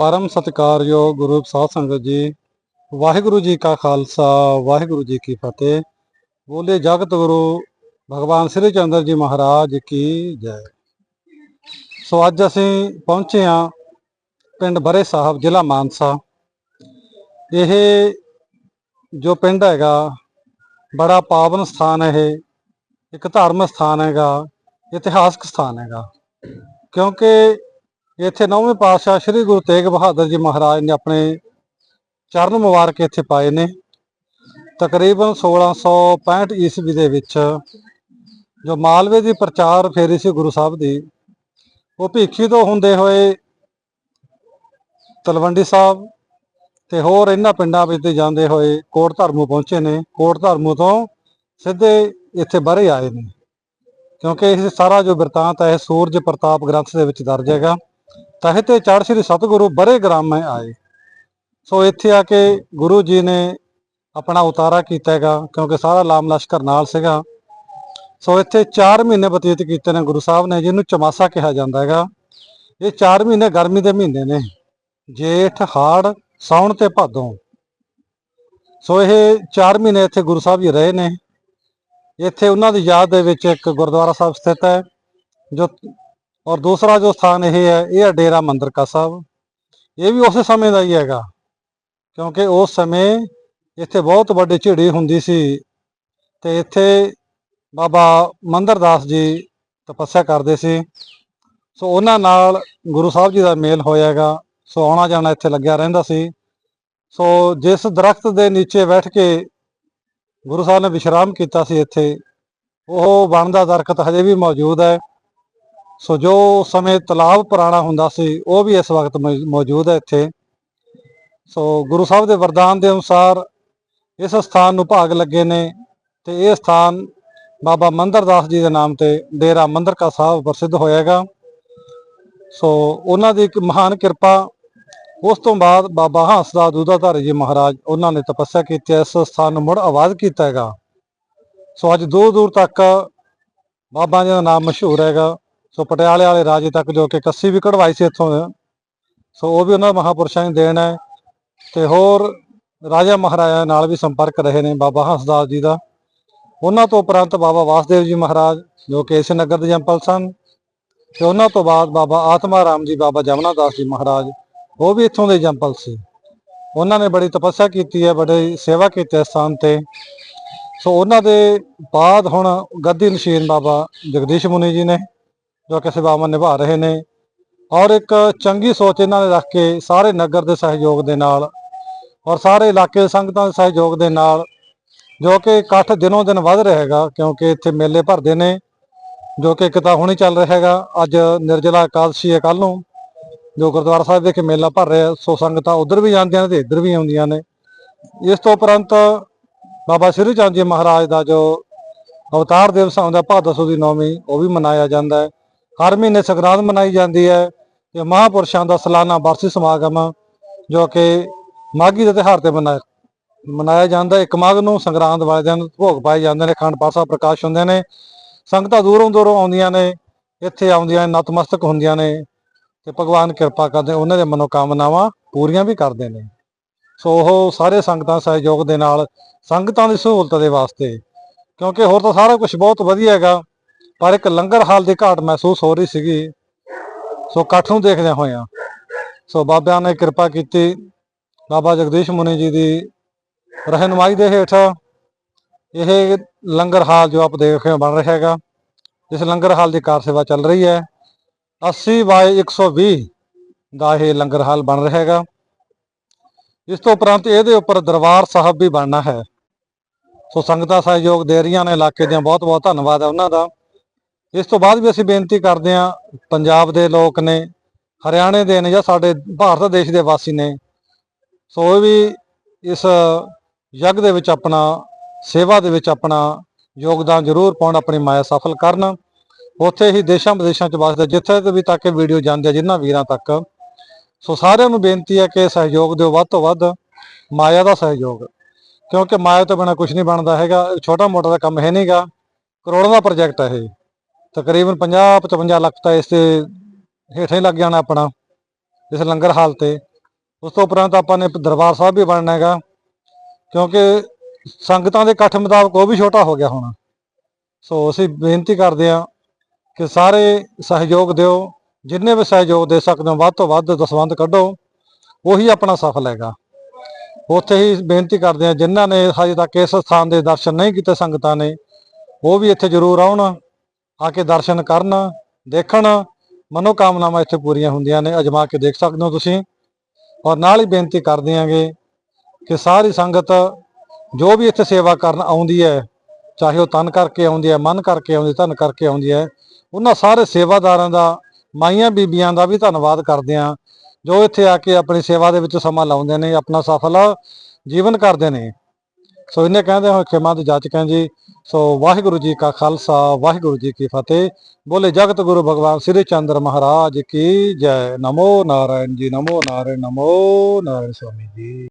ਪਰਮ ਸਤਿਕਾਰਯੋਗ ਗੁਰੂ ਸਾਧ ਸੰਗਤ ਜੀ, ਵਾਹਿਗੁਰੂ ਜੀ ਕਾ ਖਾਲਸਾ, ਵਾਹਿਗੁਰੂ ਜੀ ਕੀ ਫਤਿਹ। ਬੋਲੇ ਜਗਤ ਗੁਰੂ ਭਗਵਾਨ ਸ੍ਰੀ ਚੰਦਰ ਜੀ ਮਹਾਰਾਜ ਕੀ ਜੈ। ਸੋ ਅੱਜ ਅਸੀਂ ਪਹੁੰਚੇ ਹਾਂ ਪਿੰਡ ਬਰੇ ਸਾਹਿਬ, ਜ਼ਿਲ੍ਹਾ ਮਾਨਸਾ। ਇਹ ਜੋ ਪਿੰਡ ਹੈਗਾ, ਬੜਾ ਪਾਵਨ ਸਥਾਨ ਹੈ ਇਹ। ਇੱਕ ਧਾਰਮਿਕ ਸਥਾਨ ਹੈਗਾ, ਇਤਿਹਾਸਕ ਸਥਾਨ ਹੈਗਾ। ਕਿਉਂਕਿ ਇੱਥੇ ਨੌਵੇਂ ਪਾਤਸ਼ਾਹ ਸ੍ਰੀ ਗੁਰੂ ਤੇਗ ਬਹਾਦਰ ਜੀ ਮਹਾਰਾਜ ਨੇ ਆਪਣੇ ਚਰਨ ਮੁਬਾਰਕ ਇੱਥੇ ਪਾਏ ਨੇ। ਤਕਰੀਬਨ 1665 ਈਸਵੀ ਦੇ ਵਿੱਚ ਜੋ ਮਾਲਵੇ ਦੀ ਪ੍ਰਚਾਰ ਫੇਰੀ ਸੀ ਗੁਰੂ ਸਾਹਿਬ ਦੀ, ਉਹ ਭੀਖੀ ਤੋਂ ਹੁੰਦੇ ਹੋਏ ਤਲਵੰਡੀ ਸਾਹਿਬ ਤੇ ਹੋਰ ਇਹਨਾਂ ਪਿੰਡਾਂ ਵਿੱਚ ਦੀ ਜਾਂਦੇ ਹੋਏ ਕੋਟ ਧਰਮੂ ਪਹੁੰਚੇ ਨੇ। ਕੋਟ ਧਰਮੂ ਤੋਂ ਸਿੱਧੇ ਇੱਥੇ ਬਰੇ ਆਏ ਨੇ। ਕਿਉਂਕਿ ਇਹ ਸਾਰਾ ਜੋ ਬਿਰਤਾਂਤ ਹੈ, ਇਹ ਸੂਰਜ ਪ੍ਰਤਾਪ ਗ੍ਰੰਥ ਦੇ ਵਿੱਚ ਦਰਜ ਹੈਗਾ। ਤਹਿ ਤੇ ਚੜ੍ਹ ਸ੍ਰੀ ਸਤਿਗੁਰੂ ਬਰੇ ਗ੍ਰਾਮੇ ਆਏ। ਸੋ ਇੱਥੇ ਆ ਕੇ ਗੁਰੂ ਜੀ ਨੇ ਆਪਣਾ ਉਤਾਰਾ ਕੀਤਾ ਹੈਗਾ, ਕਿਉਂਕਿ ਸਾਰਾ ਲਾਮ ਲਸ਼ਕਰ ਨਾਲ ਸੀਗਾ। ਸੋ ਇੱਥੇ 4 ਮਹੀਨੇ ਬਤੀਤ ਕੀਤੇ ਨੇ ਗੁਰੂ ਸਾਹਿਬ ਨੇ, ਜਿਹਨੂੰ ਚਮਾਸਾ ਕਿਹਾ ਜਾਂਦਾ ਹੈਗਾ। ਇਹ 4 ਮਹੀਨੇ ਗਰਮੀ ਦੇ ਮਹੀਨੇ ਨੇ। ਜੇਠ, ਹਾੜ, ਸਾਉਣ ਤੇ ਭਾਦੋਂ। ਸੋ ਇਹ 4 ਮਹੀਨੇ ਇੱਥੇ ਗੁਰੂ ਸਾਹਿਬ ਜੀ ਰਹੇ ਨੇ। ਇੱਥੇ ਉਹਨਾਂ ਦੀ ਯਾਦ ਦੇ ਵਿੱਚ ਇੱਕ ਗੁਰਦੁਆਰਾ ਸਾਹਿਬ ਸਥਿਤ ਹੈ, ਜੋ ਔਰ ਦੂਸਰਾ ਜੋ ਸਥਾਨ ਇਹ ਹੈ ਇਹ ਹੈ ਡੇਰਾ ਮੰਦਰ ਕਾ ਸਾਹਿਬ। ਇਹ ਵੀ ਉਸੇ ਸਮੇਂ ਦਾ ਹੀ ਹੈਗਾ, ਕਿਉਂਕਿ ਉਸ ਸਮੇਂ ਇੱਥੇ ਬਹੁਤ ਵੱਡੀ ਝਿੜੀ ਹੁੰਦੀ ਸੀ ਤੇ ਇੱਥੇ ਬਾਬਾ ਮੰਦਰਦਾਸ ਜੀ ਤਪੱਸਿਆ ਕਰਦੇ ਸੀ। ਸੋ ਉਹਨਾਂ ਨਾਲ ਗੁਰੂ ਸਾਹਿਬ ਜੀ ਦਾ ਮੇਲ ਹੋਇਆਗਾ ਸੋ ਆਉਣਾ ਜਾਣਾ ਇੱਥੇ ਲੱਗਿਆ ਰਹਿੰਦਾ ਸੀ। ਸੋ ਜਿਸ ਦਰਖਤ ਦੇ ਨੀਚੇ ਬੈਠ ਕੇ ਗੁਰੂ ਸਾਹਿਬ ਨੇ ਵਿਸ਼ਰਾਮ ਕੀਤਾ ਸੀ ਇੱਥੇ, ਉਹ ਬਣ ਦਾ ਦਰਖਤ ਹਜੇ ਵੀ ਮੌਜੂਦ ਹੈ। ਸੋ ਜੋ ਸਮੇਂ ਤਲਾਬ ਪੁਰਾਣਾ ਹੁੰਦਾ ਸੀ ਉਹ ਵੀ ਇਸ ਵਕਤ ਮੌ- ਮੌਜੂਦ ਹੈ ਇੱਥੇ। ਸੋ ਗੁਰੂ ਸਾਹਿਬ ਦੇ ਵਰਦਾਨ ਦੇ ਅਨੁਸਾਰ ਇਸ ਸਥਾਨ ਨੂੰ ਭਾਗ ਲੱਗੇ ਨੇ ਤੇ ਇਹ ਸਥਾਨ ਬਾਬਾ ਮੰਦਰਦਾਸ ਜੀ ਦੇ ਨਾਮ ਤੇ ਡੇਰਾ ਮੰਦਰ ਕਾ ਸਾਹਿਬ ਪ੍ਰਸਿੱਧ ਹੋਇਆਗਾ ਸੋ ਉਹਨਾਂ ਦੀ ਇੱਕ ਮਹਾਨ ਕਿਰਪਾ ਉਸ ਤੋਂ ਬਾਅਦ ਬਾਬਾ ਹੰਸ ਦਾ ਦੂਦਾਧਾਰੀ ਜੀ ਮਹਾਰਾਜ ਉਹਨਾਂ ਨੇ ਤਪੱਸਿਆ ਕੀਤੀ ਹੈ, ਇਸ ਸਥਾਨ ਨੂੰ ਮੁੜ ਆਵਾਜ਼ ਕੀਤਾ ਹੈਗਾ। ਸੋ ਅੱਜ ਦੂਰ ਦੂਰ ਤੱਕ ਬਾਬਾ ਜੀ ਦਾ ਨਾਮ ਮਸ਼ਹੂਰ ਹੈਗਾ। ਸੋ ਪਟਿਆਲੇ ਵਾਲੇ ਰਾਜੇ ਤੱਕ ਜੋ ਕਿ ਕੱਸੀ ਵੀ ਕਢਵਾਈ ਸੀ ਇੱਥੋਂ ਸੋ ਉਹ ਵੀ ਉਹਨਾਂ ਮਹਾਪੁਰਸ਼ਾਂ ਦੀ ਦੇਣ ਹੈ ਤੇ ਹੋਰ ਰਾਜਾ ਮਹਾਰਾਜਾ ਨਾਲ ਵੀ ਸੰਪਰਕ ਰਹੇ ਨੇ ਬਾਬਾ ਹੰਸਦਾਸ ਜੀ ਦਾ। ਉਹਨਾਂ ਤੋਂ ਉਪਰੰਤ ਬਾਬਾ ਵਾਸਦੇਵ ਜੀ ਮਹਾਰਾਜ, ਜੋ ਕਿ ਇਸ ਨਗਰ ਦੇ ਜੰਪਲ ਸਨ ਤੇ ਉਹਨਾਂ ਤੋਂ ਬਾਅਦ ਬਾਬਾ ਆਤਮਾ ਰਾਮ ਜੀ, ਬਾਬਾ ਜਮਨਾ ਦਾਸ ਜੀ ਮਹਾਰਾਜ, ਉਹ ਵੀ ਇੱਥੋਂ ਦੇ ਜੰਪਲ ਸੀ। ਉਹਨਾਂ ਨੇ ਬੜੀ ਤਪੱਸਿਆ ਕੀਤੀ ਹੈ, ਬੜੀ ਸੇਵਾ ਕੀਤੀ ਹੈ ਸਥਾਨ ਤੇ। ਸੋ ਉਹਨਾਂ ਦੇ ਬਾਅਦ ਹੁਣ ਗੱਦੀ ਨਸ਼ੀਨ ਬਾਬਾ ਜਗਦੀਸ਼ ਮੁਨੀ ਜੀ ਨੇ ਜੋ ਕਿ ਸੇਵਾਵਾਂ ਨਿਭਾ ਰਹੇ ਨੇ। ਔਰ ਇੱਕ ਚੰਗੀ ਸੋਚ ਇਹਨਾਂ ਨੇ ਰੱਖ ਕੇ ਸਾਰੇ ਨਗਰ ਦੇ ਸਹਿਯੋਗ ਦੇ ਨਾਲ ਔਰ ਸਾਰੇ ਇਲਾਕੇ ਦੇ ਸੰਗਤਾਂ ਦੇ ਸਹਿਯੋਗ ਦੇ ਨਾਲ ਜੋ ਕਿ ਇਕੱਠ ਦਿਨੋਂ ਦਿਨ ਵੱਧ ਰਿਹਾ ਹੈਗਾ, ਕਿਉਂਕਿ ਇੱਥੇ ਮੇਲੇ ਭਰਦੇ ਨੇ, ਜੋ ਕਿ ਇੱਕ ਤਾਂ ਹੁਣੀ ਚੱਲ ਰਿਹਾ ਹੈਗਾ, ਅੱਜ ਨਿਰਜਲਾ ਇਕਾਦਸ਼ੀ ਹੈ ਕੱਲ ਨੂੰ, ਜੋ ਗੁਰਦੁਆਰਾ ਸਾਹਿਬ ਵਿਖੇ ਮੇਲਾ ਭਰ ਰਿਹਾ ਸੋ ਸੰਗਤਾਂ ਉਧਰ ਵੀ ਜਾਂਦੀਆਂ ਨੇ ਤੇ ਇੱਧਰ ਵੀ ਆਉਂਦੀਆਂ ਨੇ। ਇਸ ਤੋਂ ਉਪਰੰਤ ਬਾਬਾ ਸ੍ਰੀ ਚੰਦ ਜੀ ਮਹਾਰਾਜ ਦਾ ਜੋ ਅਵਤਾਰ ਦਿਵਸ ਆਉਂਦਾ ਭਾਦਸੋ ਦੀ ਨੌਵੀਂ, ਉਹ ਵੀ ਮਨਾਇਆ ਜਾਂਦਾ ਹੈ। ਹਰ ਮਹੀਨੇ ਸੰਗਰਾਂਦ ਮਨਾਈ ਜਾਂਦੀ ਹੈ ਤੇ ਮਹਾਪੁਰਸ਼ਾਂ ਦਾ ਸਾਲਾਨਾ ਵਾਰਸੀ ਸਮਾਗਮ ਜੋ ਕਿ ਮਾਘੀ ਦੇ ਤਿਉਹਾਰ ਤੇ ਮਨਾਇਆ ਮਨਾਇਆ ਜਾਂਦਾ ਹੈ। ਇੱਕ ਮਾਘ ਨੂੰ ਸੰਗਰਾਂਦ ਵਾਲੇ ਦਿਨ ਭੋਗ ਪਾਏ ਜਾਂਦੇ ਨੇ ਖੰਡ ਪਾਠ ਪ੍ਰਕਾਸ਼ ਹੁੰਦੇ ਨੇ। ਸੰਗਤਾਂ ਦੂਰੋਂ ਦੂਰੋਂ ਆਉਂਦੀਆਂ ਨੇ, ਇੱਥੇ ਆਉਂਦੀਆਂ ਨੇ, ਨਤਮਸਤਕ ਹੁੰਦੀਆਂ ਨੇ ਤੇ ਭਗਵਾਨ ਕਿਰਪਾ ਕਰਦੇ, ਉਹਨਾਂ ਦੇ ਮਨੋਕਾਮਨਾਵਾਂ ਪੂਰੀਆਂ ਵੀ ਕਰਦੇ ਨੇ। ਸੋ ਉਹ ਸਾਰੇ ਸੰਗਤਾਂ ਸਹਿਯੋਗ ਦੇ ਨਾਲ ਸੰਗਤਾਂ ਦੀ ਸਹੂਲਤ ਦੇ ਵਾਸਤੇ, ਕਿਉਂਕਿ ਹੋਰ ਤਾਂ ਸਾਰਾ ਕੁਝ ਬਹੁਤ ਵਧੀਆ ਹੈਗਾ। ਪਰ ਇੱਕ ਲੰਗਰ ਹਾਲ ਦੀ ਘਾਟ ਮਹਿਸੂਸ ਹੋ ਰਹੀ ਸੀਗੀ। ਸੋ ਇਕੱਠ ਨੂੰ ਦੇਖਦਿਆਂ ਹੋਇਆਂ, ਸੋ ਬਾਬਿਆਂ ਨੇ ਕਿਰਪਾ ਕੀਤੀ। ਬਾਬਾ ਜਗਦੀਸ਼ ਮੁਨੀ ਜੀ ਦੀ ਰਹਿਨੁਮਾਈ ਦੇ ਹੇਠ ਇਹ ਲੰਗਰ ਹਾਲ ਜੋ ਆਪ ਦੇਖ ਰਹੇ ਹੋ ਬਣ ਰਿਹਾ ਹੈਗਾ। ਇਸ ਲੰਗਰ ਹਾਲ ਦੀ ਕਾਰ ਸੇਵਾ ਚੱਲ ਰਹੀ ਹੈ। 80 ਬਾਈ 120 ਦਾ ਇਹ ਲੰਗਰ ਹਾਲ ਬਣ ਰਿਹਾ ਹੈਗਾ। ਇਸ ਤੋਂ ਉਪਰੰਤ ਇਹਦੇ ਉੱਪਰ ਦਰਬਾਰ ਸਾਹਿਬ ਵੀ ਬਣਨਾ ਹੈ। ਸੋ ਸੰਗਤਾਂ ਸਹਿਯੋਗ ਦੇ ਰਹੀਆਂ ਨੇ, ਇਲਾਕੇ ਦੀਆਂ ਬਹੁਤ ਬਹੁਤ ਧੰਨਵਾਦ ਹੈ ਉਹਨਾਂ ਦਾ। ਇਸ ਤੋਂ ਬਾਅਦ ਵੀ ਅਸੀਂ ਬੇਨਤੀ ਕਰਦੇ ਹਾਂ, ਪੰਜਾਬ ਦੇ ਲੋਕ ਨੇ, ਹਰਿਆਣੇ ਦੇ ਨੇ ਜਾਂ ਸਾਡੇ ਭਾਰਤ ਦੇਸ਼ ਦੇ ਵਾਸੀ ਨੇ, ਸੋ ਇਹ ਵੀ ਇਸ ਯੱਗ ਦੇ ਵਿੱਚ ਆਪਣਾ, ਸੇਵਾ ਦੇ ਵਿੱਚ ਆਪਣਾ ਯੋਗਦਾਨ ਜ਼ਰੂਰ ਪਾਉਣ, ਆਪਣੀ ਮਾਇਆ ਸਫਲ ਕਰਨ। ਉੱਥੇ ਹੀ ਦੇਸ਼ਾਂ ਵਿਦੇਸ਼ਾਂ ਚ ਵਸਦੇ, ਜਿੱਥੇ ਤੇ ਵੀ ਤੱਕ ਇਹ ਵੀਡੀਓ ਜਾਂਦੇ ਆ ਜਿਨ੍ਹਾਂ ਵੀਰਾਂ ਤੱਕ। ਸੋ ਸਾਰਿਆਂ ਨੂੰ ਬੇਨਤੀ ਹੈ ਕਿ ਸਹਿਯੋਗ ਦਿਓ, ਵੱਧ ਤੋਂ ਵੱਧ ਮਾਇਆ ਦਾ ਸਹਿਯੋਗ। ਕਿਉਂਕਿ ਮਾਇਆ ਤੋਂ ਬਿਨਾ ਕੁਝ ਨਹੀਂ ਬਣਦਾ ਹੈਗਾ, ਛੋਟਾ ਮੋਟਾ ਦਾ ਕੰਮ ਹੈ ਨਹੀਂਗਾ ਕਰੋੜਾਂ ਦਾ ਪ੍ਰੋਜੈਕਟ ਹੈ ਇਹ। ਤਕਰੀਬਨ 50 55 ਲੱਖ ਤਾਂ ਇਸ ਤੇ ਹੇਠਾਂ ਹੀ ਲੱਗ ਜਾਣਾ ਆਪਣਾ, ਇਸ ਲੰਗਰ ਹਾਲ ਤੇ। ਉਸ ਤੋਂ ਉਪਰੰਤ ਆਪਾਂ ਨੇ ਦਰਬਾਰ ਸਾਹਿਬ ਵੀ ਬਣਨਾ ਹੈਗਾ, ਕਿਉਂਕਿ ਸੰਗਤਾਂ ਦੇ ਇਕੱਠ ਮੁਤਾਬਕ ਉਹ ਵੀ ਛੋਟਾ ਹੋ ਗਿਆ ਹੁਣ। ਸੋ ਅਸੀਂ ਬੇਨਤੀ ਕਰਦੇ ਹਾਂ ਕਿ ਸਾਰੇ ਸਹਿਯੋਗ ਦਿਓ, ਜਿੰਨੇ ਵੀ ਸਹਿਯੋਗ ਦੇ ਸਕਦੇ ਹੋ, ਵੱਧ ਤੋਂ ਵੱਧ ਦਸਵੰਧ ਕੱਢੋ, ਉਹੀ ਆਪਣਾ ਸਫਲ ਹੈਗਾ। ਉੱਥੇ ਹੀ ਬੇਨਤੀ ਕਰਦੇ ਹਾਂ, ਜਿਨ੍ਹਾਂ ਨੇ ਹਜੇ ਤੱਕ ਇਸ ਸਥਾਨ ਦੇ ਦਰਸ਼ਨ ਨਹੀਂ ਕੀਤੇ ਸੰਗਤਾਂ ਨੇ, ਉਹ ਵੀ ਇੱਥੇ ਜ਼ਰੂਰ ਆਉਣ। ਆ ਕੇ ਦਰਸ਼ਨ ਕਰਨ, ਦੇਖਣ, ਮਨੋਕਾਮਨਾਵਾਂ ਇੱਥੇ ਪੂਰੀਆਂ ਹੁੰਦੀਆਂ ਨੇ, ਅਜਮਾ ਕੇ ਦੇਖ ਸਕਦੇ ਹੋ ਤੁਸੀਂ। ਔਰ ਨਾਲ ਹੀ ਬੇਨਤੀ ਕਰਦੇ ਆਂਗੇ ਕਿ ਸਾਰੀ ਸੰਗਤ ਜੋ ਵੀ ਇੱਥੇ ਸੇਵਾ ਕਰਨ ਆਉਂਦੀ ਹੈ, ਚਾਹੇ ਉਹ ਤਨ ਕਰਕੇ ਆਉਂਦੀ ਹੈ, ਮਨ ਕਰਕੇ ਆਉਂਦੀ, ਧਨ ਕਰਕੇ ਆਉਂਦੀ ਹੈ, ਉਹਨਾਂ ਸਾਰੇ ਸੇਵਾਦਾਰਾਂ ਦਾ, ਮਾਈਆਂ ਬੀਬੀਆਂ ਦਾ ਵੀ ਧੰਨਵਾਦ ਕਰਦੇ ਹਾਂ। ਜੋ ਇੱਥੇ ਆ ਕੇ ਆਪਣੀ ਸੇਵਾ ਦੇ ਵਿੱਚ ਸਮਾਂ ਲਾਉਂਦੇ ਨੇ, ਆਪਣਾ ਸਫਲ ਜੀਵਨ ਕਰਦੇ ਨੇ। ਸੋ ਇਹਨੇ ਕਹਿੰਦੇ ਹੋਏ ਖਿਮਾ ਦੀ ਜਾਚਕਾਂ ਜੀ, ਸੋ ਵਾਹਿਗੁਰੂ ਜੀ ਕਾ ਖਾਲਸਾ, ਵਾਹਿਗੁਰੂ ਜੀ ਕੀ ਫਤਿਹ। ਬੋਲੇ ਜਗਤ ਗੁਰੂ ਭਗਵਾਨ ਸ੍ਰੀ ਚੰਦਰ ਮਹਾਰਾਜ ਕੀ ਜੈ। ਨਮੋ ਨਾਰਾਇਣ ਜੀ, ਨਮੋ ਨਾਰਾਇਣ ਨਮੋ ਨਾਰਾਇਣ ਸਵਾਮੀ ਜੀ।